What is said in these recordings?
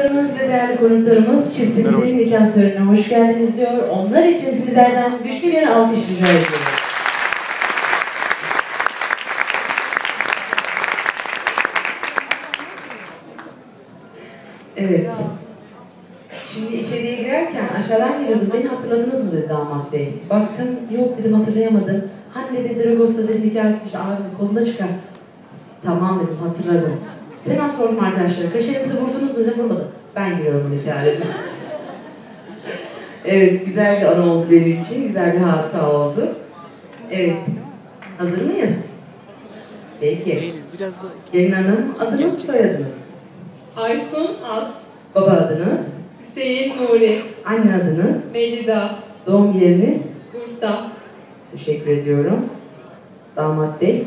Konuklarımız ve değerli konuklarımız çiftimizin nikah törenine hoş geldiniz diyor. Onlar için sizlerden güçlü bir alkış rica ediyorum. Evet. Şimdi içeriye girerken aşağıdan geliyordum. Beni hatırladınız mı dedi damat bey. Baktım yok dedim hatırlayamadım. Hani dedi Dragos'ta dedi nikah etmiş abi koluna çıkart. Tamam dedim hatırladım. Selam sordum arkadaşlara. Kaşenizi vurdunuz mu vurmadım. Ben giriyorum nikah dedim. evet güzel bir an oldu benim için. Güzel bir hatıra oldu. Evet. Hazır mıyız? Peki. Değiliz biraz da Gelin hanım adınız soyadınız. Aysun As, Baba adınız. Hüseyin Nuri, Anne adınız. Melida, Doğum yeriniz. Bursa, Teşekkür ediyorum. Damat bey.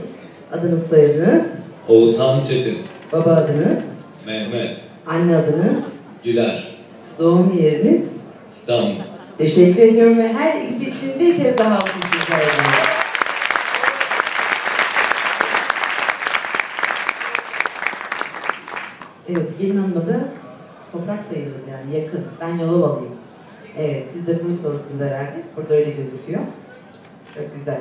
Adınız soyadınız. Oğuzhan Çetin, Baba adınız. Mehmet, Anne adınız. Güler, Doğum yeriniz. Dam, Teşekkür ediyorum ve her ikisi için bir kez daha alkış rica ediyorum. Evet, gelin hanıma da toprak sayılırız yani yakın. Ben Yolovalıyım. Evet, siz de Bursalısınız herhalde. Burada öyle gözüküyor. Çok güzel.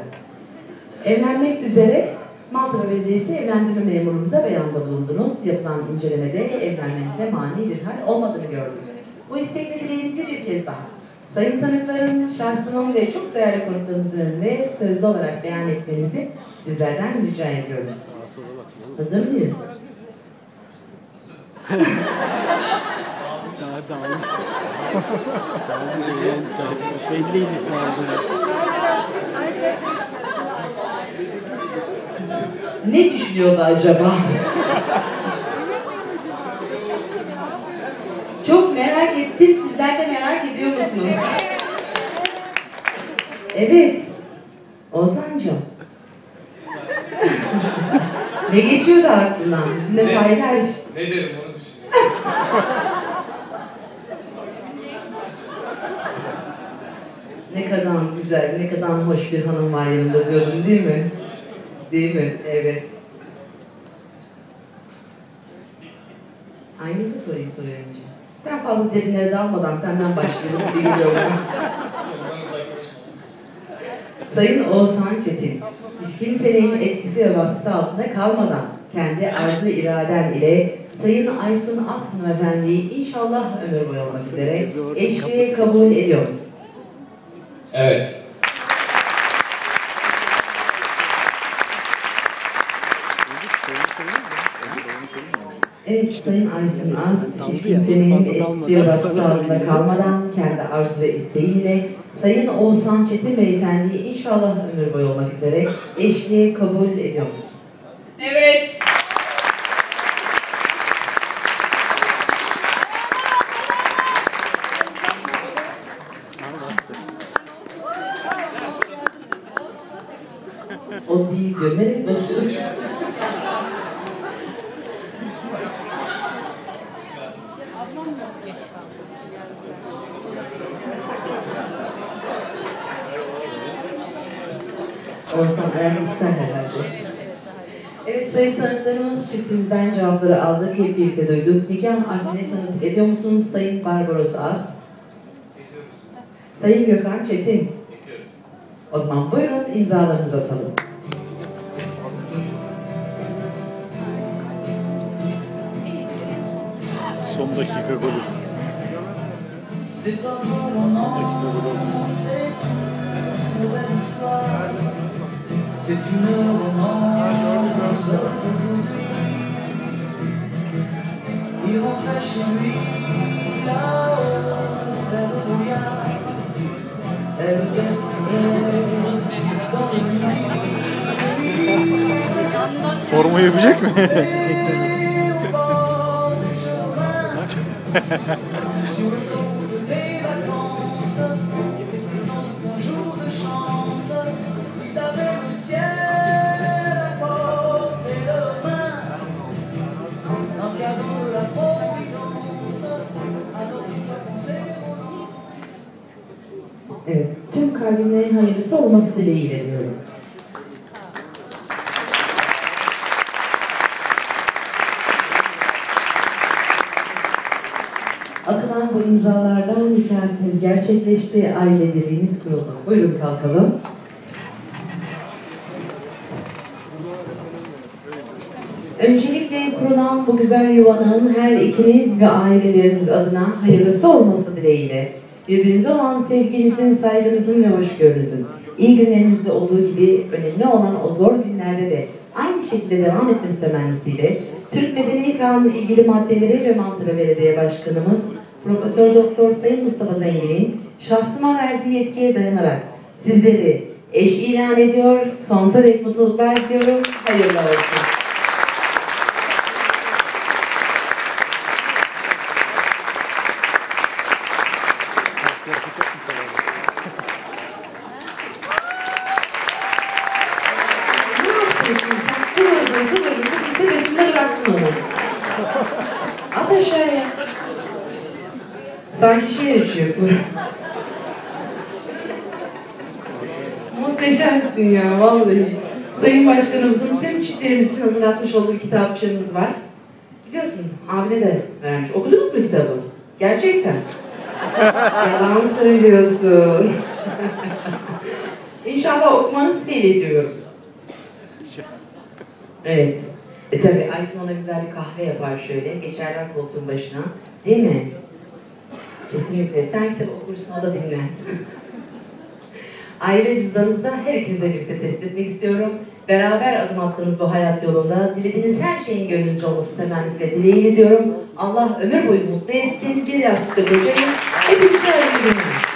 Evlenmek üzere Maltepe Belediyesi evlendirme memurumuza beyanda bulundunuz. Yapılan incelemede evlenmenize mani bir hal olmadığını gördük. Bu istekleri dileğinizi bir kez daha. Sayın tanıkların şahsının ve çok değerli konuklarımızın önünde sözlü olarak beyan etmenizi sizlerden rica ediyoruz. Hazır mıyız? Daha daha Daha daha belliydi kaldı. Ne düşünüyordu acaba? Çok merak ettim. Sizler de merak ediyor musunuz? Evet. Ozan'cığım. ne geçiyordu aklından? Bizimle paylaş. Ne derim onu düşünüyorum. Ne kadar güzel, ne kadar hoş bir hanım var yanında diyordun değil mi? Değil mi? Evet. Aynısı sorayım soruyu önce. Sen fazla derinlere dalmadan senden başlayalım diye geliyorum. Sayın Oğuzhan Çetin, hiç kimsenin etkisi ve baskısı altında kalmadan kendi arzu iraden ile Sayın Aysun As hanımefendiyi inşallah ömür boyu olmak üzere eşliğe kabul ediyoruz. Evet, Evet Sayın Aysun Az, hiç kimsenin Sana altında kalmadan kendi arzu ve isteğiyle Sayın Oğuzhan Çetin Beyefendi'yi inşallah ömür boyu olmak üzere eşliğe kabul ediyoruz. evet. O değil diyor. Nereye basıyorsun? Orsan ayaklıktan herhalde. Evet sayın tanıklarımız çiftimizden cevapları aldık. Hep birlikte duyduk. Nikah akdine tanık ediyor musunuz Sayın Barbaros Az? Sayın Gökhan Çetin. O zaman buyurun imzalarınızı atalım. Son dakika golü. C'est un Son dakika golü oldu. c'est une nouvelle histoire. C'est une romance d'aujourd'hui. Il rentrait chez lui là-haut vers le brouillard. Elle descendait dans le nuit. Forma yapacak mı? Evet, tüm kalbimle hayırlısı olması dileğiyle diyorum. Atılan bu imzalardan nikahınız gerçekleşti, aile birliğiniz kuruldu. Buyurun kalkalım. Öncelikle kurulan bu güzel yuvanın her ikiniz ve aileleriniz adına hayırlısı olması dileğiyle birbirinize olan sevginizin, saygınızın ve hoşgörünüzün iyi günlerinizde olduğu gibi önemli olan o zor günlerde de aynı şekilde devam etmesi temennisiyle Türk Medeni Kanunu ilgili maddeleri ve Mantıra Belediye Başkanımız Profesör Doktor Sayın Mustafa Zengin'in şahsıma verdiği yetkiye dayanarak sizleri eş ilan ediyor, sonsuza dek mutluluklar diliyorum. Hayırlı olsun. Ne yaptın At aşağıya. Sanki şey açıyor bu. Muhteşemsin ya vallahi. Sayın Başkanımızın tüm çiftlerimiz için hazırlatmış olduğu kitapçığımız var. Biliyorsun abine de vermiş. Okudunuz mu kitabı? Gerçekten. Yalan söylüyorsun. İnşallah okumanızı teyit ediyoruz. Evet. E tabi Aysun ona güzel bir kahve yapar şöyle. Geçerler koltuğun başına. Değil mi? Kesinlikle. Sen kitap okursun o da dinler. Ayrıca cüzdanınızda her ikinize birlikte test etmek istiyorum. Beraber adım attığınız bu hayat yolunda dilediğiniz her şeyin gönlünüzce olması temennisiyle dileğiyle diyorum. Allah ömür boyu mutlu etsin. Bir yastıkta kocayın. Hepinize günler.